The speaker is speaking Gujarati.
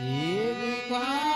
ગિરિરાજ